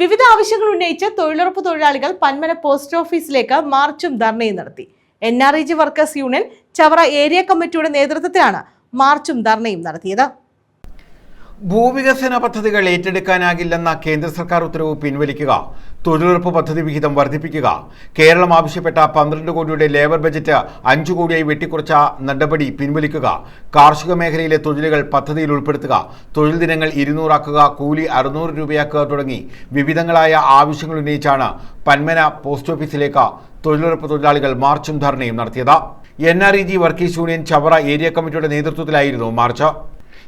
വിവിധ ആവശ്യങ്ങൾ ഉന്നയിച്ച് തൊഴിലുറപ്പ് തൊഴിലാളികൾ പന്മന പോസ്റ്റ് ഓഫീസിലേക്ക് മാർച്ചും ധർണയും നടത്തി. N R E G workers union Chavara area കമ്മിറ്റിയുടെ നേതൃത്വത്തിലാണ് മാർച്ചും ധർണയും നടത്തിയത്. ഭൂവികസന പദ്ധതികൾ ഏറ്റെടുക്കാനാകില്ലെന്ന കേന്ദ്ര സർക്കാർ ഉത്തരവ് പിൻവലിക്കുക തൊഴിലുറപ്പ് പദ്ധതി വിഹിതം വർദ്ധിപ്പിക്കുക കേരളം ആവശ്യപ്പെട്ട പന്ത്രണ്ട് കോടിയുടെ ലേബർ ബജറ്റ് അഞ്ചു കോടിയായി വെട്ടിക്കുറച്ച നടപടി പിൻവലിക്കുക കാർഷിക മേഖലയിലെ തൊഴിലുകൾ പദ്ധതിയിൽ ഉൾപ്പെടുത്തുക തൊഴിൽ ദിനങ്ങൾ ഇരുന്നൂറാക്കുക കൂലി അറുന്നൂറ് രൂപയാക്കുക തുടങ്ങി വിവിധങ്ങളായ ആവശ്യങ്ങൾ ഉന്നയിച്ചാണ് പന്മന പോസ്റ്റ് ഓഫീസിലേക്ക് തൊഴിലുറപ്പ് തൊഴിലാളികൾ മാർച്ചും ധർണയും നടത്തിയത്. N R E G workers union Chavara area കമ്മിറ്റിയുടെ നേതൃത്വത്തിലായിരുന്നു മാർച്ച്.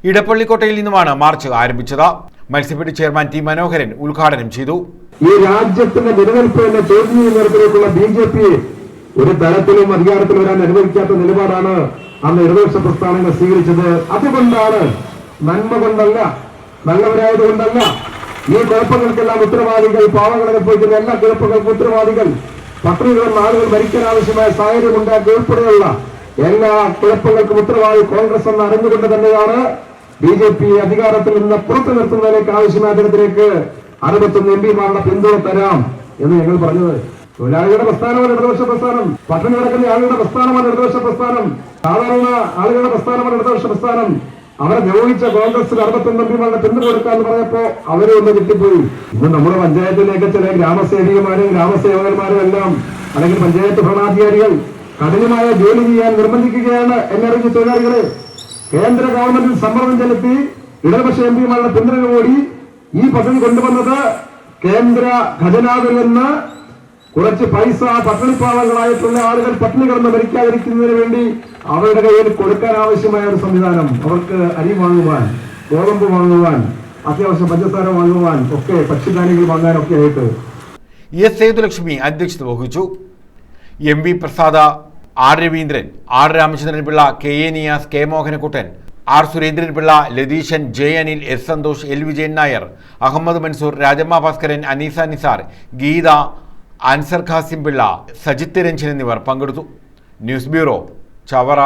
ഇടപ്പള്ളിക്കോട്ടയിൽ നിന്നുമാണ് മാർച്ച് ആരംഭിച്ചത്. മത്സ്യഫെഡ് ചെയർമാൻ ടി മനോഹരൻ ഉദ്ഘാടനം ചെയ്തു. ഈ രാജ്യത്തിന്റെ നിലനിൽപ്പ് എന്ന ചോദ്യം ചെയ്യുന്നിടത്തിലേക്കുള്ള ബി ജെ പി ഒരു തരത്തിലും അധികാരത്തിൽ വരാൻ അനുവദിക്കാത്ത നിലപാടാണ് അന്ന് ഇടതുപക്ഷ പ്രസ്ഥാനങ്ങൾ സ്വീകരിച്ചത്. അതുകൊണ്ടാണ് നന്മ കൊണ്ടല്ല നല്ലവരായതുകൊണ്ടല്ല ഈ കുഴപ്പങ്ങൾക്കെല്ലാം ഉത്തരവാദികൾ പാവങ്ങൾ അനുഭവിക്കുന്ന എല്ലാ കുഴപ്പങ്ങൾക്കും ഉത്തരവാദികൾ പത്രികളും ആളുകൾ മരിക്കാൻ ആവശ്യമായ സാഹചര്യം ഉണ്ടാക്കി ഉൾപ്പെടെയുള്ള എല്ലാ കുഴപ്പങ്ങൾക്കും ഉത്തരവാദി കോൺഗ്രസ് എന്ന് അറിഞ്ഞുകൊണ്ട് തന്നെയാണ് ബി ജെ പി അധികാരത്തിൽ നിന്ന് പുറത്തു നിർത്തുന്നതിലേക്ക് ആവശ്യമായ തരത്തിലേക്ക് അറുപത്തൊന്ന് എം പിമാരുടെ പിന്തുണ തരാം എന്ന് ഞങ്ങൾ പറഞ്ഞത്. തൊഴിലാളികളുടെ പ്രസ്ഥാനമാണ് ഇടതുപക്ഷ പ്രസ്ഥാനം. പട്ടണം കിടക്കുന്ന ആളുകളുടെ പ്രസ്ഥാനമാണ് ഇടതുപക്ഷ പ്രസ്ഥാനം. സാധാരണ ആളുകളുടെ പ്രസ്ഥാനമാണ് ഇടതുപക്ഷ പ്രസ്ഥാനം. അവരെ നിയോഗിച്ച കോൺഗ്രസിൽ അറുപത്തൊന്ന് എം പിമാരുടെ പിന്തുണ കൊടുക്കാന്ന് പറഞ്ഞപ്പോ അവരെ ഒന്ന് കിട്ടിപ്പോയി ഇന്ന് നമ്മുടെ പഞ്ചായത്തിലേക്ക് ചില ഗ്രാമസേവികമാരും ഗ്രാമസേവകന്മാരും എല്ലാം അല്ലെങ്കിൽ പഞ്ചായത്ത് ഭരണാധികാരികൾ കഠിനമായ ജോലി ചെയ്യാൻ നിർബന്ധിക്കുകയാണ് എന്നറിഞ്ഞ തൊഴിലാളികളെ. കേന്ദ്ര ഗവൺമെന്റിൽ സമ്മർദ്ദം ചെലുത്തി ഇടതുപക്ഷ എം പിമാരുടെ പിന്തുണ കൂടി ഈ പദ്ധതി കൊണ്ടുവന്നത് കേന്ദ്ര ഖജനാവിൽ നിന്ന് കുറച്ച് പൈസ പട്ടിണിപ്പാവങ്ങളായിട്ടുള്ള ആളുകൾ പട്ടിണി കിടന്ന് മരിക്കാതിരിക്കുന്നതിന് വേണ്ടി അവരുടെ കയ്യിൽ കൊടുക്കാൻ ആവശ്യമായ ഒരു സംവിധാനം അവർക്ക് അരി വാങ്ങുവാൻ ഗോതമ്പ് വാങ്ങുവാൻ അത്യാവശ്യം പഞ്ചസാര വാങ്ങുവാൻ ഒക്കെ പക്ഷിധാന്യങ്ങൾ വാങ്ങാനൊക്കെ ആയിട്ട് എസ് സേതുലക്ഷ്മി അധ്യക്ഷത വഹിച്ചു. M V Prasad R Raveendran R Ramachandran Pillai K A Niyas K Mohanakuttan R Surendran Pillai Latheesan J Anil S Santhosh L Vijayan Nair Ahammed Mansoor Rajamma Bhaskaran Aneesa Nisar Geetha Ansar Khasim Pillai Sajith Ranjan എന്നിവർ പങ്കെടുത്തു. News bureau Chavara.